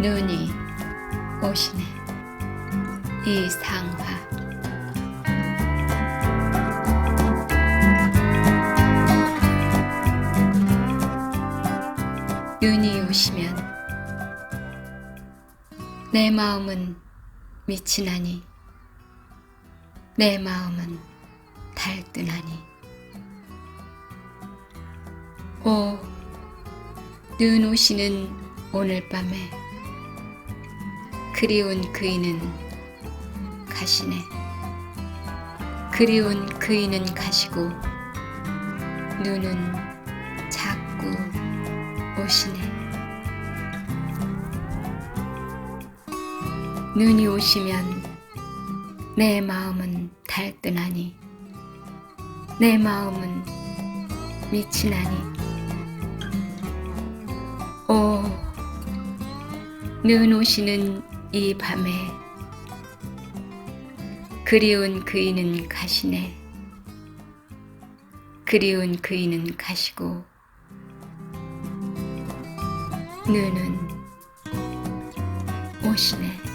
눈이 오시네. 이상화. 눈이 오시면 내 마음은 미치나니 내 마음은 달뜨나니. 오, 눈 오시는 오늘 밤에 그리운 그이는 가시네. 그리운 그이는 가시고 눈은 자꾸 오시네. 눈이 오시면 내 마음은 달뜨나니 내 마음은 미치나니 오, 눈 오시는 이 밤에 그리운 그이는 가시네. 그리운 그이는 가시고 눈은 오시네.